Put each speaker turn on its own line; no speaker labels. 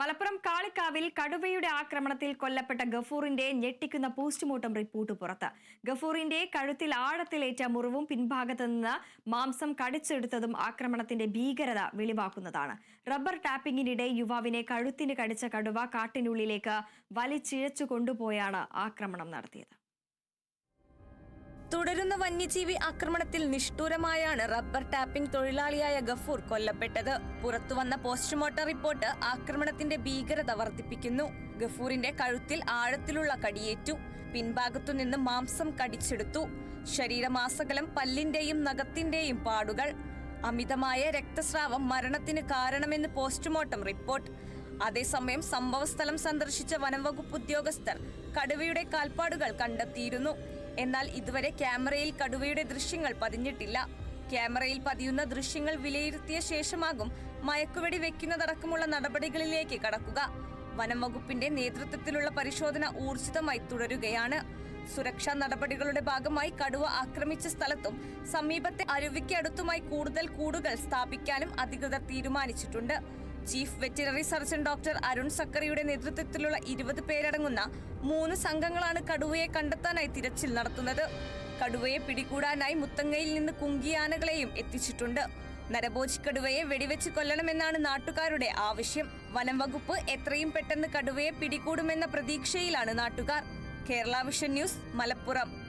മലപ്പുറം കാളിക്കാവിൽ കടുവയുടെ ആക്രമണത്തിൽ കൊല്ലപ്പെട്ട ഗഫൂറിന്റെ ഞെട്ടിക്കുന്ന പോസ്റ്റ്മോർട്ടം റിപ്പോർട്ട് പുറത്ത്. ഗഫൂറിന്റെ കഴുത്തിൽ ആഴത്തിലേറ്റ മുറിവും പിൻഭാഗത്ത് നിന്ന് മാംസം കടിച്ചെടുത്തതും ആക്രമണത്തിന്റെ ഭീകരത വെളിവാക്കുന്നതാണ്. റബ്ബർ ടാപ്പിംഗിനിടെ യുവാവിനെ കഴുത്തിന് കടിച്ച കടുവ കാട്ടിനുള്ളിലേക്ക് വലിച്ചിഴച്ചു കൊണ്ടുപോയാണ് ആക്രമണം നടത്തിയത്.
തുടരുന്ന വന്യജീവി ആക്രമണത്തിൽ നിഷ്ഠൂരമായാണ് റബ്ബർ ടാപ്പിംഗ് തൊഴിലാളിയായ ഗഫൂർ കൊല്ലപ്പെട്ടത്. പുറത്തുവന്ന പോസ്റ്റ്മോർട്ടം റിപ്പോർട്ട് ആക്രമണത്തിന്റെ ഭീകരത വർദ്ധിപ്പിക്കുന്നു. ഗഫൂറിന്റെ കഴുത്തിൽ ആഴത്തിലുള്ള കടിയേറ്റു. പിൻഭാഗത്തുനിന്ന് മാംസം കടിച്ചെടുത്തു. ശരീരമാസകലം പല്ലിന്റെയും നഖത്തിന്റെയും പാടുകൾ. അമിതമായ രക്തസ്രാവം മരണത്തിന് കാരണമെന്ന് പോസ്റ്റ്മോർട്ടം റിപ്പോർട്ട്. അതേസമയം സംഭവസ്ഥലം സന്ദർശിച്ച വനംവകുപ്പ് ഉദ്യോഗസ്ഥർ കടുവയുടെ കാൽപ്പാടുകൾ കണ്ടെത്തിയിരുന്നു. എന്നാൽ ഇതുവരെ ക്യാമറയിൽ കടുവയുടെ ദൃശ്യങ്ങൾ പതിഞ്ഞിട്ടില്ല. ക്യാമറയിൽ പതിയുന്ന ദൃശ്യങ്ങൾ വിലയിരുത്തിയ ശേഷമാകും മയക്കുവെടി വെക്കുന്നതടക്കമുള്ള നടപടികളിലേക്ക് കടക്കുക. വനം വകുപ്പിന്റെ നേതൃത്വത്തിലുള്ള പരിശോധന ഊർജിതമായി തുടരുകയാണ്. സുരക്ഷാ നടപടികളുടെ ഭാഗമായി കടുവ ആക്രമിച്ച സ്ഥലത്തും സമീപത്തെ അരുവിക്കടുത്തുമായി കൂടുതൽ കൂടുകൾ സ്ഥാപിക്കാനും അധികൃതർ തീരുമാനിച്ചിട്ടുണ്ട്. Chief veterinary surgeon doctor Arun സക്കറിയുടെ നേതൃത്വത്തിലുള്ള ഇരുപത് പേരടങ്ങുന്ന മൂന്ന് സംഘങ്ങളാണ് കടുവയെ കണ്ടെത്താനായി തിരച്ചിൽ നടത്തുന്നത്. കടുവയെ പിടികൂടാനായി മുത്തങ്ങയിൽ നിന്ന് കുങ്കിയാനകളെയും എത്തിച്ചിട്ടുണ്ട്. നരഭോജി വെടിവെച്ച് കൊല്ലണമെന്നാണ് നാട്ടുകാരുടെ ആവശ്യം. വനം വകുപ്പ് എത്രയും പെട്ടെന്ന് കടുവയെ പിടികൂടുമെന്ന പ്രതീക്ഷയിലാണ് നാട്ടുകാർ. Kerala Vision News Malappuram.